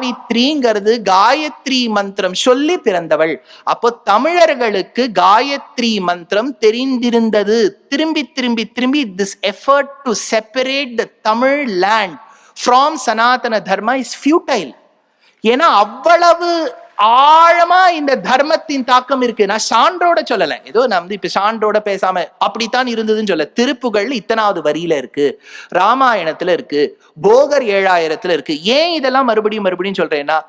சாவித்ரிங்கிறது காயத்ரி மந்திரம் சொல்லி பிறந்தவள். அப்போ தமிழர்களுக்கு காயத்ரி மந்திரம் தெரிந்திருந்தது. திரும்பி திரும்பி திரும்பி this effort to separate the Tamil land from Sanatana Dharma is futile ஏன்னா அவ்வளவு ஆழமா இந்த தர்மத்தின் தாக்கம் இருக்கு. நான் சான்றோட சொல்லல. ஏதோ நான் வந்து இப்ப சான்றோட பேசாம அப்படித்தான் இருந்ததுன்னு சொல்ல. திருப்புகள் இத்தனாவது வரியில இருக்கு. ராமாயணத்துல இருக்கு. போகர் ஏழாயிரத்துல இருக்கு. ஏன் இதெல்லாம் மறுபடியும் மறுபடியும் சொல்றேன்னா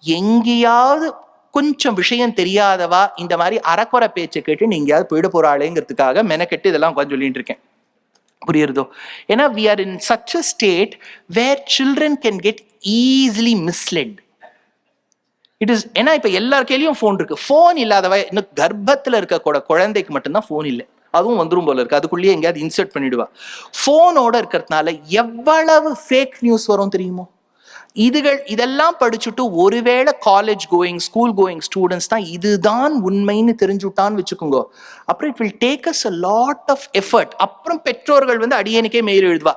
எங்கேயாவது கொஞ்சம் விஷயம் தெரியாதவா இந்த மாதிரி அறக்குறை பேச்சை கேட்டு நீ எங்கேயாவது போயிட போறாளேங்கிறதுக்காக மெனக்கெட்டு இதெல்லாம் கொஞ்சம் சொல்லிட்டு இருக்கேன். புரியுறதோ? ஏன்னா we are in such a state where children can get easily misled it is ஏன்னா இப்போ எல்லார் கையிலையும் ஃபோன் இருக்கு. ஃபோன் இல்லாதவ இன்னும் கர்ப்பத்தில் இருக்க கூட குழந்தைக்கு மட்டும்தான் ஃபோன் இல்லை. அதுவும் வந்துரும் போல இருக்கு. அதுக்குள்ளேயே எங்கேயாவது இன்சர்ட் பண்ணிடுவா. ஃபோனோட இருக்கிறதுனால எவ்வளவு ஃபேக் நியூஸ் வரும் தெரியுமோ? இதுகள் இதெல்லாம் படிச்சுட்டு ஒருவேளை college going school going students தான் இதுதான் உண்மைன்னு தெரிஞ்சுட்டான்னு வச்சுக்கோங்க. அப்புறம் it will take us a lot of effort அப்புறம் பெற்றோர்கள் வந்து அடியனுக்கே மெயில் எழுதுவா.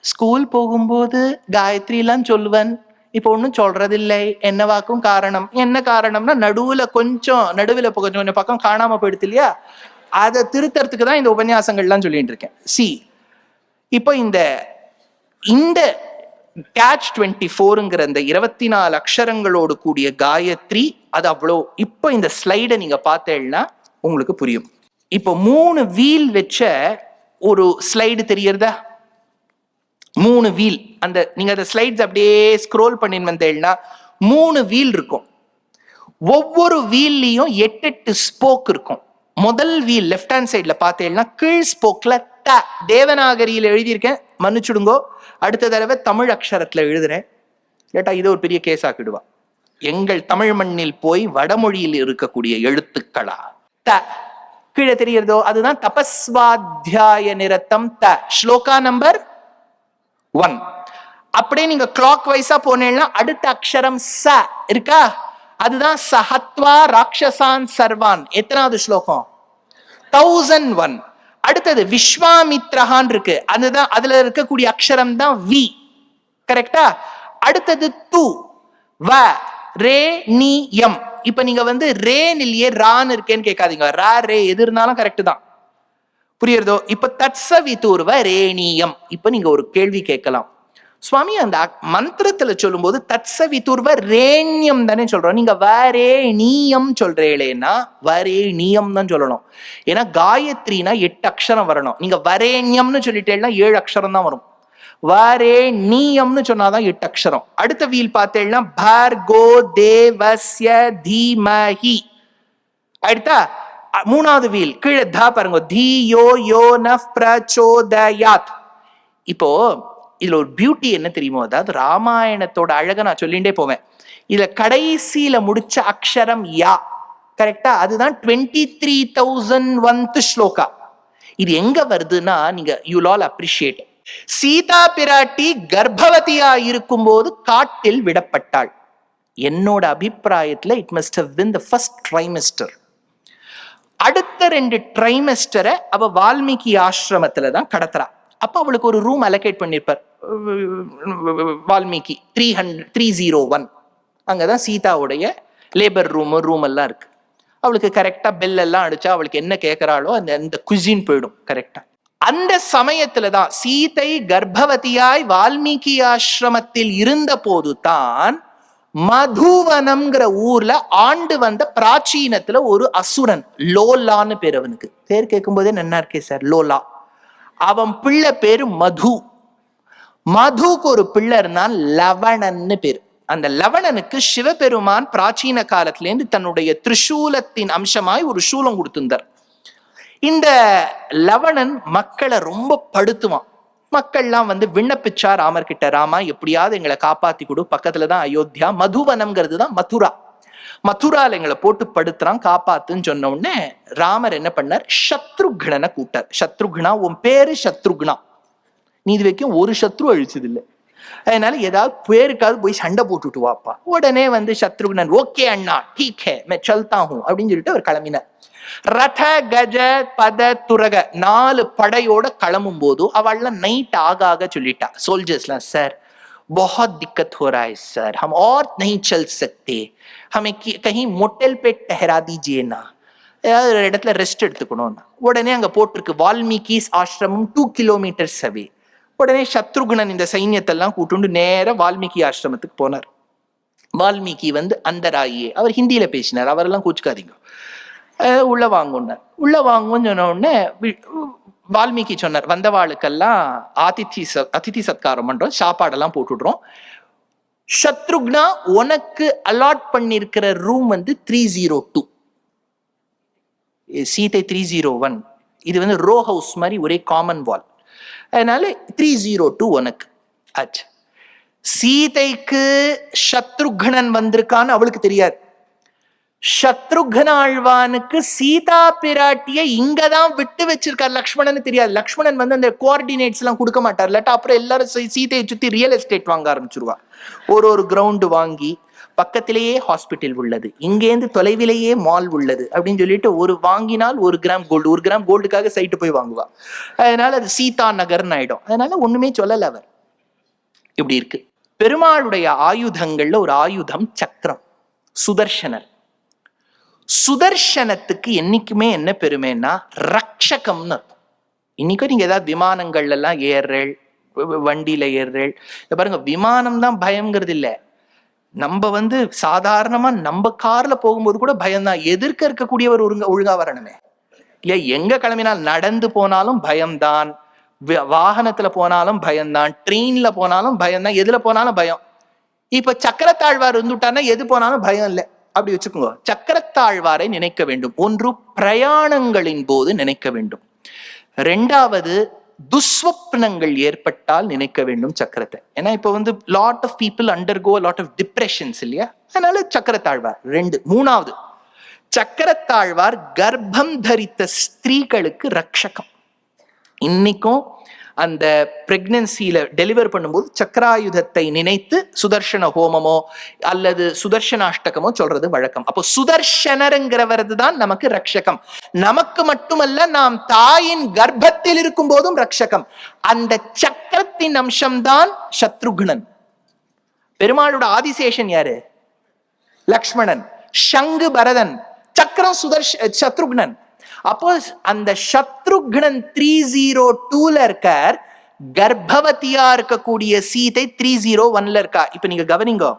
ஸ்கூல் போகும்போது காயத்ரிலாம் சொல்லுவேன். இப்போ ஒன்றும் சொல்றதில்லை. என்னவாக்கும் காரணம்? என்ன காரணம்னா நடுவுல கொஞ்சம் நடுவில் இப்போ கொஞ்சம் கொஞ்சம் பக்கம் காணாம போயிடுது இல்லையா? அதை திருத்தறதுக்கு தான் இந்த உபன்யாசங்கள்லாம் சொல்லிட்டு இருக்கேன். சி இப்போ இந்த இந்த கேட்ச் டுவெண்ட்டி ஃபோருங்கிற இந்த இருபத்தி நாலு அக்ஷரங்களோடு கூடிய காயத்ரி அது அவ்வளோ இப்போ இந்த ஸ்லைடை நீங்கள் பார்த்தேன்னா உங்களுக்கு புரியும். இப்போ மூணு வீல் வச்ச ஒரு ஸ்லைடு தெரியறதா? மூணு வீல். அந்த நீங்க அந்த ஸ்லைட்ஸ் அப்படியே ஸ்க்ரோல் பண்ணின்னு வந்தேன்னா மூணு வீல் இருக்கும். ஒவ்வொரு வீல்லையும் எட்டு எட்டு ஸ்போக் இருக்கும். முதல் வீல் லெஃப்ட் ஹேண்ட் சைட்ல பார்த்தேன்னா கீழ் ஸ்போக்ல த. தேவநாகரியில் எழுதியிருக்கேன். மன்னிச்சுடுங்கோ. அடுத்த தடவை தமிழ் அக்ஷரத்துல எழுதுறேன். கேட்டா இது ஒரு பெரிய கேஸ் ஆக்கிடுவா. எங்கள் தமிழ் மண்ணில் போய் வடமொழியில் இருக்கக்கூடிய எழுத்துக்களா? த. கீழே தெரிகிறதோ? அதுதான் தபஸ்வாத்தியாய நிரத்தம் த. ஸ்லோகா நம்பர் ஒன் அப்படியே நீங்க கிளாக் வைஸா போனீங்கன்னா அடுத்த அக்ஷரம் ச இருக்கா? அதுதான் சஹத்வா ராட்சசான் சர்வான். எத்தனாவது ஸ்லோகம்? தௌசண்ட் ஒன் அடுத்தது விஸ்வாமித்ரஹான் இருக்கு. அதுதான் அதுல இருக்கக்கூடிய அக்ஷரம் தான் வி கரெக்டா அடுத்தது து வ ரே நீ எம் இப்ப நீங்க வந்து ரேன் இல்லையே ரான் இருக்கேன்னு கேட்காதீங்க. ரா ரே எது இருந்தாலும் கரெக்ட் தான். புரியுறதோ? இப்ப தட்சவிதூர்வ ரேணியம். இப்ப நீங்க ஒரு கேள்வி கேட்கலாம். சுவாமி அந்த மந்திரத்துல சொல்லும் சொல்லும்போது தட்சவிதூர்வ ரேண்யம் தானே சொல்றோம். நீங்க வரே நீயம் சொல்றீங்களேன்னா வரே நீயம் தான் சொல்லணும். ஏன்னா காயத்ரினா எட்டு அக்ஷரம் வரணும். நீங்க வரேண்யம்னு சொல்லிட்டேன்னா ஏழு அக்ஷரம் தான் வரும். வரே நீயம்னு சொன்னாதான் எட்டு அக்ஷரம். அடுத்த வீல் பார்த்தேன்னா பார்கோ தேவஸ்ய தீமஹி. அடுத்தா மூணாவது வீல் கீழே தா பாருங்க தி யோ யோ நஃப் பிரச்சோதயாத் இப்போ இதுல ஒரு பியூட்டி என்ன தெரியுமோ? அதாவது ராமாயணத்தோட அழக நான் சொல்லிகிட்டே போவேன். இதுல கடைசியில முடிச்ச அக்ஷரம் யா. கரெக்டா அதுதான் twenty three thousand oneth shloka. இது எங்க வருதுன்னா நீங்க யூ ஆல் அப்ரிஷியேட் சீதா பிராட்டி கர்ப்பவதியா இருக்கும்போது காட்டில் விடப்பட்டாள். என்னோட அபிப்பிராயத்துல it must have been the first trimester அடுத்த ரெண்டு ட்ரைமெஸ்டரை அவ வால்மீகி ஆசிரமத்துல தான் கடத்துறா. அப்ப அவளுக்கு ஒரு room allocate பண்ணிருப்பார். Valmiki three hundred three zero one அங்கதான் சீதாவுடைய லேபர் ரூம் ரூம் எல்லாம் இருக்கு. அவளுக்கு கரெக்டா பெல் எல்லாம் அடிச்சா அவளுக்கு என்ன கேட்கறாளோ அந்த அந்த குசின் போயிடும் கரெக்டா அந்த சமயத்துல தான் சீதை கர்ப்பவதியாய் வால்மீகி ஆசிரமத்தில் இருந்த போது தான் மதுவனம்ங்கிற ஊர்ல ஆண்டு வந்த பிராச்சீனத்துல ஒரு அசுரன் லோலான்னு பேர் அவனுக்கு. பேர் கேட்கும் போதே நன்னா இருக்கே சார் லோலா. அவன் பிள்ளை பேரு மது. மதுக்கு ஒரு பிள்ளை இருந்தான் லவணன்னு பேர். அந்த லவணனுக்கு சிவபெருமான் பிராச்சீன காலத்திலேருந்து தன்னுடைய திரிசூலத்தின் அம்சமாய் ஒரு சூலம் கொடுத்திருந்தார். இந்த லவணன் மக்களை ரொம்ப படுத்துவான். மக்கள்லாம் வந்து விண்ணப்பிச்சா ராமர் கிட்ட ராமா எப்படியாவது எங்களை காப்பாத்தி கொடு. பக்கத்துல தான் அயோத்தியா. மதுவனம்ங்கிறது தான் மதுரா. மதுரால எங்களை போட்டு படுத்துறான் காப்பாத்துன்னு சொன்ன உடனே ராமர் என்ன பண்ணார்? சத்ருக்னனை கூட்டார் சத்ருக்னா உன் பேரு சத்ருக்னா. நீ இது வரைக்கும் ஒரு சத்ரு அழிச்சது இல்லை அதனால ஏதாவது பேருக்காவது போய் சண்டை போட்டுட்டு வாப்பா. உடனே வந்து சத்ருக்னன் ஓகே அண்ணா டீக் ஹே மே சல்தா ஹூ அப்படின்னு சொல்லிட்டு அவர் கிளம்பினார். ரத கஜ பத துரக நாலு படையோட கிளம்பும் போது அவள்லாம் நைட் ஆக ஆக சொல்லிட்டா சோல்ஜர்ஸ்லாம் சார் बहुत दिक्कत हो रहा है सर हम और नहीं चल सकते हमें कि- कहीं मोटेल पे ठहरा दीजिए ना ஏதாவது ஒரு இடத்துல ரெஸ்ட் எடுத்துக்கணும்னா உடனே அங்க போட்டிருக்கு வால்மீகிஸ் ஆசிரமம் டூ கிலோமீட்டர்ஸ் அவே உடனே சத்ருகுணன் இந்த சைன்யத்தெல்லாம் கூட்டுண்டு நேரா வால்மீகி ஆசிரமத்துக்கு போனார் வால்மீகி வந்து அந்தராயே அவர் ஹிந்தியில பேசினார் அவரெல்லாம் கூச்சுக்காதீங்க அஹ் உள்ள வாங்குனார். உள்ள வாங்குன்னு சொன்ன உடனே வால்மீகி சொன்னார் வந்தவாளுக்கெல்லாம் ஆதித்தி ச அதித்தி சத்காரம் பண்றோம் சாப்பாடெல்லாம் போட்டுடுறோம். சத்ருக்னா உனக்கு அலாட் பண்ணியிருக்கிற ரூம் வந்து three zero two Sita three zero one இது வந்து ரோ ஹவுஸ் மாதிரி ஒரே காமன் வால் அதனால த்ரீ ஜீரோ டூ உனக்கு. ஆச்சு. சீதைக்கு சத்ருக்னன் வந்திருக்கான்னு அவளுக்கு தெரியாது. சத்ருக்ன ஆழ்வானுக்கு சீதா பிராட்டிய இங்கதான் விட்டு வச்சிருக்கார் லக்ஷ்மணன் தெரியாது. லக்ஷ்மணன் வந்து அந்த கோஆர்டினேட்ஸ் எல்லாம் கொடுக்க மாட்டார். இல்லாட்டா அப்புறம் எல்லாரும் சீதையை சுத்தி ரியல் எஸ்டேட் வாங்க ஆரம்பிச்சிருவா ஒரு ஒரு கிரவுண்டு வாங்கி பக்கத்திலேயே ஹாஸ்பிட்டல் உள்ளது. இங்கேருந்து தொலைவிலேயே மால் உள்ளது. அப்படின்னு சொல்லிட்டு ஒரு வாங்கினால் ஒரு கிராம் கோல்டு ஒரு கிராம் கோல்டுக்காக சைட்டு போய் வாங்குவா. அதனால அது சீதா நகர்னு ஆயிடும். அதனால ஒண்ணுமே சொல்லல அவர். இப்படி இருக்கு. பெருமாளுடைய ஆயுதங்கள்ல ஒரு ஆயுதம் சக்கரம். சுதர்ஷனர். சுதர்ஷனத்துக்கு என்னைக்குமே என்ன பெருமைன்னா ரக்ஷகம்னு அர்த்தம். இன்னைக்கும் நீங்க ஏதாவது விமானங்கள்ல எல்லாம் ஏறுறேள் வண்டியில ஏறுறேள். இத பாருங்க விமானம் தான் பயம்ங்கிறது இல்லை. நம்ம வந்து சாதாரணமா நம்ம கார்ல போகும்போது கூட பயம்தான். எதிர்க்க இருக்கக்கூடியவர் ஒழுங்கா ஒழுங்கா வரணுமே. இல்லையா எங்க கிளம்பினால் நடந்து போனாலும் பயம்தான். வாகனத்துல போனாலும் பயம்தான். ட்ரெயின்ல போனாலும் பயம்தான். எதுல போனாலும் பயம். இப்ப சக்கரத்தாழ்வார் இருந்துட்டான்னா எது போனாலும் பயம் இல்லை. அப்படி வச்சுக்கோங்க. சக்கரத்தாழ்வாரை நினைக்க வேண்டும். ஒன்று பிரயாணங்களின் போது நினைக்க வேண்டும். ரெண்டாவது துஸ்வப்னங்கள் ஏற்பட்டால் நினைக்க வேண்டும் சக்கரத்தை. ஏன்னா இப்ப வந்து lot of people undergo lot of depressions இல்லையா? அதனால சக்கரத்தாழ்வார். ரெண்டு. மூணாவது சக்கரத்தாழ்வார் கர்ப்பம் தரித்த ஸ்திரீகளுக்கு ரக்ஷகம். இன்னைக்கும் அந்த பிரெக்னன்சியில டெலிவர் பண்ணும்போது சக்கராயுதத்தை நினைத்து சுதர்ஷன ஹோமமோ அல்லது சுதர்ஷனாஷ்டகமோ சொல்றது வழக்கம். அப்போ சுதர்ஷனருங்கிறவரது தான் நமக்கு ரக்ஷகம். நமக்கு மட்டுமல்ல நாம் தாயின் கர்ப்பத்தில் இருக்கும் போதும் ரக்ஷகம். அந்த சக்கரத்தின் அம்சம்தான் சத்ருகுணன். பெருமாளோட ஆதிசேஷன் யாரு? லக்ஷ்மணன். சங்கு பரதன். சக்கரம் சுதர்ஷ சத்ருக்னன் அப்போ அந்த சத்ருக்னன் த்ரீ ஜீரோ டூல இருக்கார். கர்ப்பவதியா இருக்கக்கூடிய சீதை த்ரீ ஜீரோ ஒன்ல இருக்கா? இப்ப நீங்க கவனிங்கோ.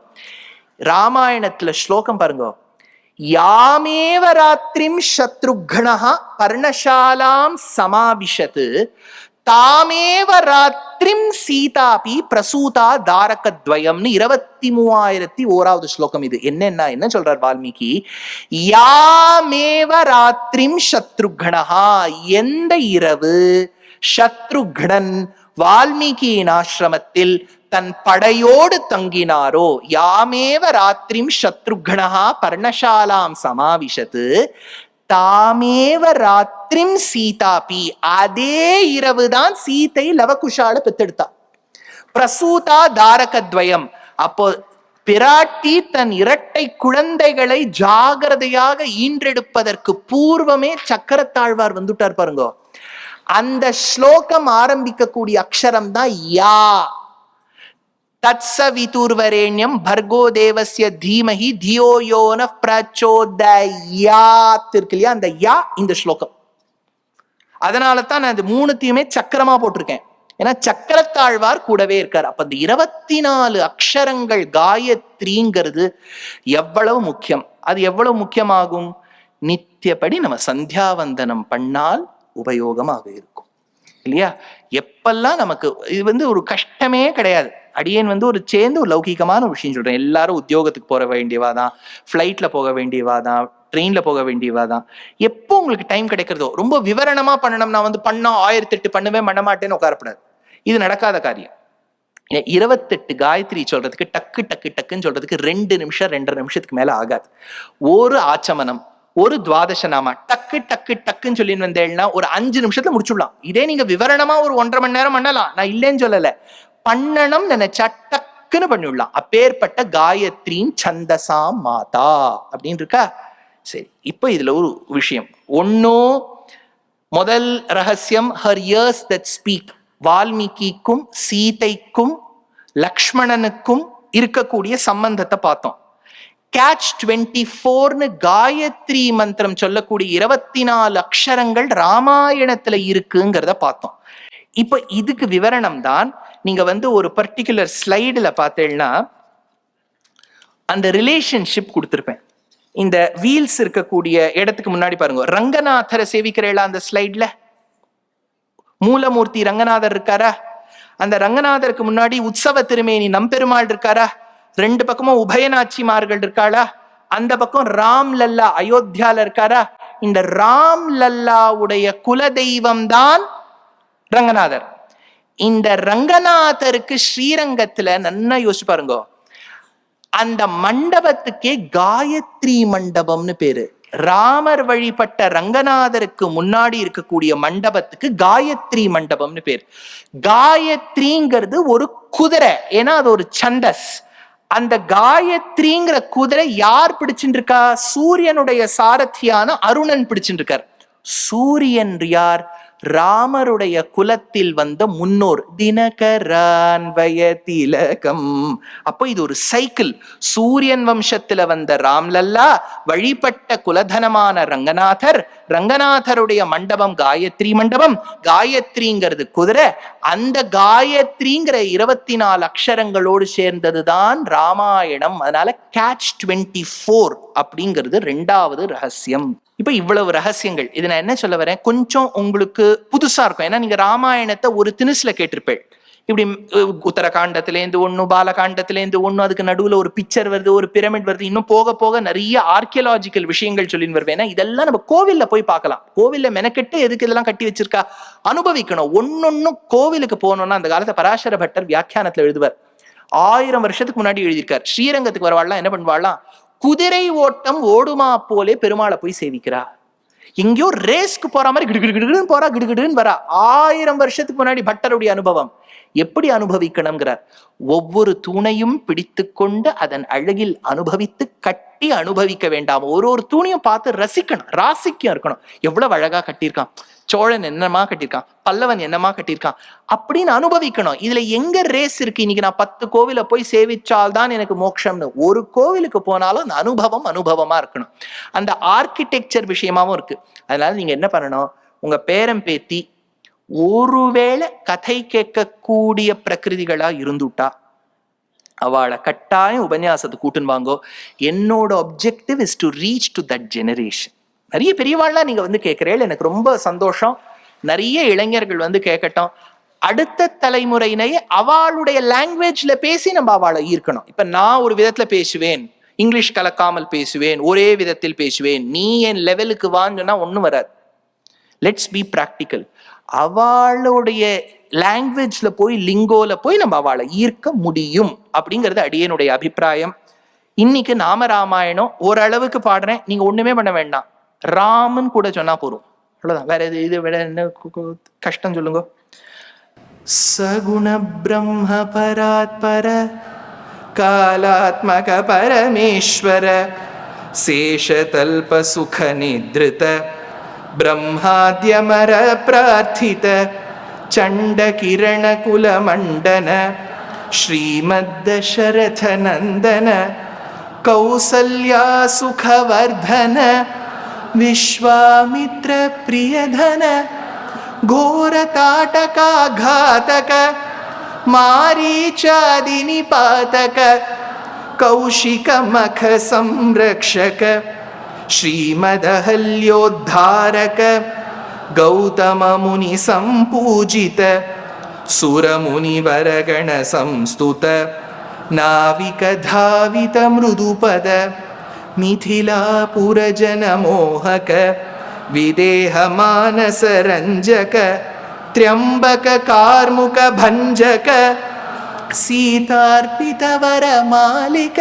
ராமாயணத்துல ஸ்லோகம் பாருங்க. யாமேவ ராத்திரிம் பர்ணசாலாம் சமாவிஷத்து. தாமேவ ராத்திரிம் சீதாபி பிரசூதா தாரகத்வயம்னு இருபத்தி மூவாயிரத்தி ஓராவது ஸ்லோகம் இது. என்னன்னா என்ன சொல்றார் வால்மீகி? யாமேவ ராத்திரிம் சத்ருகணஹா எந்த இரவு சத்ருகணன் வால்மீகியின் ஆசிரமத்தில் தன் படையோடு தங்கினாரோ யாமேவ ராத்திரிம் சத்ருகணஹா பர்ணசாலாம் சமாவிஷத்து தாமேவ ராத்திரிம் சீதாபி. அதே இரவு தான் சீதை லவகுஷால பெத்தெடுத்தா. பிரசூதா தாரகத்வயம். அப்போ பிராட்டி தன் இரட்டை குழந்தைகளை ஜாகிரதையாக ஈன்றெடுப்பதற்கு பூர்வமே சக்கரத்தாழ்வார் வந்துட்டார் பாருங்க. அந்த ஸ்லோகம் ஆரம்பிக்கக்கூடிய அக்ஷரம் தான் யா. தத்சவிதுர்வரேண்யம் பர்கோ தேவசிய தீமஹி தியோ யோன பிரச்சோதயாத் இருக்கு இல்லையா அந்த யா இந்த ஸ்லோகம். அதனால தான் நான் இந்த மூணுத்தையுமே சக்கரமா போட்டிருக்கேன். ஏன்னா சக்கரத்தாழ்வார் கூடவே இருக்கார். அப்ப இந்த இருபத்தி நாலு அக்ஷரங்கள் காயத்ரிங்கிறது எவ்வளவு முக்கியம்? அது எவ்வளவு முக்கியமாகும்? நித்தியப்படி நம்ம சந்தியாவந்தனம் பண்ணால் உபயோகமாக இருக்கும். இல்லையா? எப்பெல்லாம் நமக்கு இது வந்து ஒரு கஷ்டமே கிடையாது. அடியேன் வந்து ஒரு சேர்ந்து ஒரு லௌகிகமான ஒரு விஷயம் சொல்றேன். எல்லாரும் உத்தியோகத்துக்கு போக வேண்டியவா தான் ஃப்ளைட்ல போக வேண்டியவா தான் ட்ரெயின்ல போக வேண்டியவா தான் எப்போ உங்களுக்கு டைம் கிடைக்கிறதோ ரொம்ப விவரணமா பண்ணணும். நான் வந்து பண்ணா ஆயிரத்தி எட்டு பண்ணுவேன் பண்ண மாட்டேன்னு உட்காரப்படாது இது நடக்காத காரியம். இருபத்தெட்டு காயத்ரி சொல்றதுக்கு டக்கு டக்கு டக்குன்னு சொல்றதுக்கு ரெண்டு நிமிஷம் ரெண்டரை நிமிஷத்துக்கு மேல ஆகாது. ஒரு ஆச்சமனம் ஒரு துவாதச நாமா டக்கு டக்கு டக்குன்னு சொல்லி வந்தேன்னா ஒரு அஞ்சு நிமிஷத்துல முடிச்சுடலாம். இதே நீங்க விவரணமா ஒரு ஒன்றரை மணி நேரம் பண்ணலாம். நான் இல்லைன்னு சொல்லல. பண்ணணும் நினைச்சா டக்குன்னு பண்ணிவிடலாம் அப்பேற்பட்ட காயத்ரின் சந்தசா மாதா அப்படின்னு இருக்கா? சரி இப்போ இதுல ஒரு விஷயம். ஒன்னும் முதல் ரகசியம் ஹர் இயர்ஸ் தட் ஸ்பீக் வால்மீகிக்கும் சீதைக்கும் லக்ஷ்மணனுக்கும் இருக்கக்கூடிய சம்பந்தத்தை பார்த்தோம். கேட்ச் டுவெண்ட்டி ஃபோர்னு காயத்ரி மந்திரம் சொல்லக்கூடிய இருபத்தி நாலு அக்ஷரங்கள் ராமாயணத்துல இருக்குங்கிறத பார்த்தோம். இப்போ இதுக்கு விவரணம் தான் நீங்க வந்து ஒரு பர்டிகுலர் ஸ்லைடுல பார்த்தேன்னா அந்த ரிலேஷன்ஷிப் கொடுத்துருப்பேன். இந்த வீல்ஸ் இருக்கக்கூடிய இடத்துக்கு முன்னாடி பாருங்க ரங்கநாதரை சேவிக்கிறேளா அந்த ஸ்லைட்ல மூலமூர்த்தி ரங்கநாதர் இருக்காரா? அந்த ரங்கநாதருக்கு முன்னாடி உற்சவ திருமேனி நம்பெருமாள் இருக்காரா? ரெண்டு பக்கமும் உபயநாச்சிமார்கள் இருக்காளா? அந்த பக்கம் ராம் லல்லா அயோத்தியால இருக்காரா? இந்த ராம் லல்லாவுடைய குல தெய்வம் தான் ரங்கநாதர். இந்த ரங்கநாதருக்கு ஸ்ரீரங்கத்துல நன்னா யோசிச்சு பாருங்க. அந்த மண்டபத்துக்கே காயத்ரி மண்டபம்னு பேரு. ராமர் வழிபட்ட ரங்கநாதருக்கு முன்னாடி இருக்கக்கூடிய மண்டபத்துக்கு காயத்ரி மண்டபம்னு பேர். காயத்ரிங்கிறது ஒரு குதிரை ஏன்னா அது ஒரு சந்தஸ். அந்த காயத்ரிங்கிற குதிரை யார் பிடிச்சுட்டு இருக்கா சூரியனுடைய சாரதியான அருணன் பிடிச்சுட்டு இருக்கார் சூரியன் யார்? ராமருடைய குலத்தில் வந்த முன்னோர் தினகரான்வய திலகம் அப்போ இது ஒரு சைக்கிள். சூரியன் வம்சத்துல வந்த ராம்லல்லா வழிபட்ட குலதனமான ரங்கநாதர் ரங்கநாதருடைய மண்டபம் காயத்ரி மண்டபம். காயத்ரிங்கிறது குதிரை. அந்த காயத்ரிங்கிற இருபத்தி நாலு அக்ஷரங்களோடு சேர்ந்ததுதான் ராமாயணம். அதனால கேட்ச் டுவெண்ட்டி ஃபோர் அப்படிங்கிறது ரெண்டாவது ரகசியம். இப்போ இவ்வளவு ரகசியங்கள். இது நான் என்ன சொல்ல வரேன்? கொஞ்சம் உங்களுக்கு புதுசா இருக்கும். ஏன்னா நீங்க ராமாயணத்தை ஒரு தினுசுல கேட்டிருப்பேன் இப்படி உத்தரகாண்டத்திலேருந்து ஒண்ணு பாலகாண்டத்திலேருந்து ஒண்ணு அதுக்கு நடுவுல ஒரு பிக்சர் வருது ஒரு பிரமிட் வருது இன்னும் போக போக நிறைய ஆர்கியலாஜிக்கல் விஷயங்கள் சொல்லின்னு வருவேன். ஏன்னா இதெல்லாம் நம்ம கோவில்ல போய் பார்க்கலாம். கோவில்ல மெனக்கெட்டு எதுக்கு இதெல்லாம் கட்டி வச்சிருக்கா? அனுபவிக்கணும். ஒன்னொன்னும் கோவிலுக்கு போகணும்னா அந்த காலத்துல பராசர பட்டர் வியாக்கியானத்துல எழுதுவார். ஆயிரம் வருஷத்துக்கு முன்னாடி எழுதியிருக்கார். ஸ்ரீரங்கத்துக்கு வரவாள்லாம் என்ன பண்ணுவாள்லாம் குதிரை ஓட்டம் ஓடுமா போலே பெருமாளை போய் சேவிக்கிறா எங்கேயோ ரேஸ்க்கு போற மாதிரி கிடுகிடுகிடுன்னு போறா கிடுகிடுன்னு வரா. ஆயிரம் வருஷத்துக்கு முன்னாடி பட்டருடைய அனுபவம். எப்படி அனுபவிக்கணுங்கிறார் ஒவ்வொரு தூணையும் பிடித்து கொண்டு அதன் அழகில் அனுபவித்து கட்டி அனுபவிக்க வேண்டாம். ஒரு ஒரு தூணையும் பார்த்து ரசிக்கணும். ராசிக்கும் இருக்கணும். எவ்வளவு அழகா கட்டியிருக்கான். சோழன் என்னமா கட்டியிருக்கான்? பல்லவன் என்னமா கட்டியிருக்கான்? அப்படின்னு அனுபவிக்கணும். இதுல எங்க ரேஸ் இருக்கு? இன்னைக்கு நான் பத்து கோவில போய் சேவிச்சால்தான் எனக்கு மோட்சம்னு. ஒரு கோவிலுக்கு போனாலும் அந்த அனுபவம் அனுபவமா இருக்கணும். அந்த ஆர்கிடெக்சர் விஷயமாவும் இருக்கு. அதனால நீங்க என்ன பண்ணணும்? உங்க பேரம் பேத்தி ஒருவேளை கதை கேட்கக்கூடிய பிரகிருதிகளா இருந்துட்டா அவளை கட்டாயம் உபன்யாசத்தை கூட்டுன்னு வாங்கோ. என்னோட objective is to reach to that generation நிறைய பெரியவாள்லாம் நீங்க வந்து கேட்கிறேள் எனக்கு ரொம்ப சந்தோஷம். நிறைய இளைஞர்கள் வந்து கேட்கட்டும் அடுத்த தலைமுறையினை அவளுடைய லாங்குவேஜ்ல பேசி நம்ம அவளை ஈர்க்கணும். இப்ப நான் ஒரு விதத்துல பேசுவேன். இங்கிலீஷ் கலக்காமல் பேசுவேன். ஒரே விதத்தில் பேசுவேன். நீ என் லெவலுக்கு வான்னு சொன்னா ஒன்றும் வராது. லெட்ஸ் பி ப்ராக்டிக்கல் அவளுடைய லாங்குவேஜ்ல போய் லிங்கோல போய் நம்ம அவளை ஈர்க்க முடியும் அப்படிங்கிறது அடியனுடைய அபிப்பிராயம். இன்னைக்கு நாம ராமாயணம் ஓரளவுக்கு பாடுறேன். நீங்க ஒண்ணுமே பண்ண வேண்டாம். ராமன் கூட சொன்னா போதும் அவ்வளவுதான் வேற இது இது வேற என்ன கு- கு- கஷ்டம் சொல்லுங்க சகுண பிரம்ம பராத்பர காலாத்மக பரமேஸ்வர சேஷதல்ப சுக நித்ருத ब्रह्माद्यमर प्रार्थित चण्डकिरणकुलमण्डन श्रीमद्दशरथनन्दन कौसल्या सुखवर्धन विश्वामित्रप्रियधन घोरताटकाघातक मारीचादिनिपातक कौशिकमखसंरक्षक श्रीमदहल्योद्धारक गौतममुनिसम्पूजित सुरमुनिवरगणसंस्तुत नाविकधावितमृदुपद। मृदुपद मिथिलापुरजनमोहक विदेहमानसरञ्जक त्र्यम्बककार्मुकभञ्जक सीतार्पितवरमालिक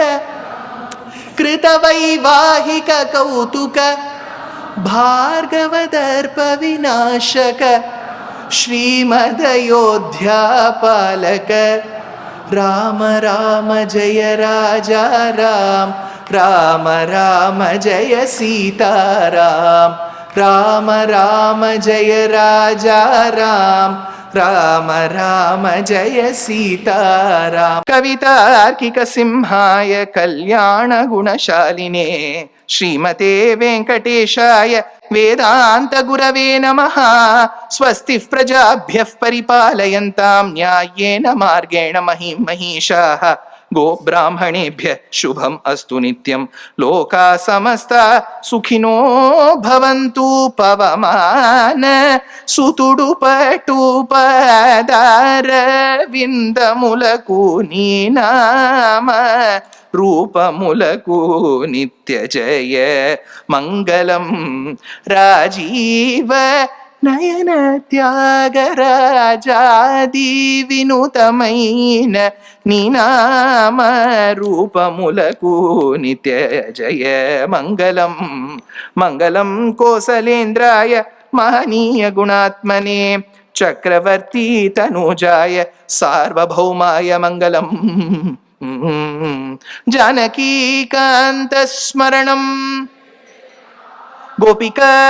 कृतवैवाहिककौतुक भार्गवदर्पविनाशक श्रीमदयोध्यापालक। राम राम जय राजा राम। राम राम जय सीता राम। राम राम जय राजा राम। राम राम जय सीताराम कवितार्किकसिंहाय कल्याणगुणशालिने శ్రీమతే వెంకటేశాయ వేదాంత గురవే నమ. స్వస్తి ప్రజాభ్య పరిపాలయంతాం న్యాయేన మార్గేణ మహిం మహిషా. గోబ్రాహ్మణేభ్య శుభం అస్తు నిత్యం. లోకా సమస్త సుఖినో భవంతు పవమాన. సుతుడు పటు పదార విందములకు నీ నామ. రూపములకు నిత్య జయ మంగళం. రాజీవ నయన త్యాగరాజాది వినూతమైన నినామ రూపములకు నిత్య జయ మంగళం. మంగళం కోసలేంద్రాయ మహనీయ గుణాత్మనే. చక్రవర్తి తనూజాయ సార్వభౌమాయ మంగళం. जानकीकान्तस्मरणं गोपिकाजीवनस्मरणम्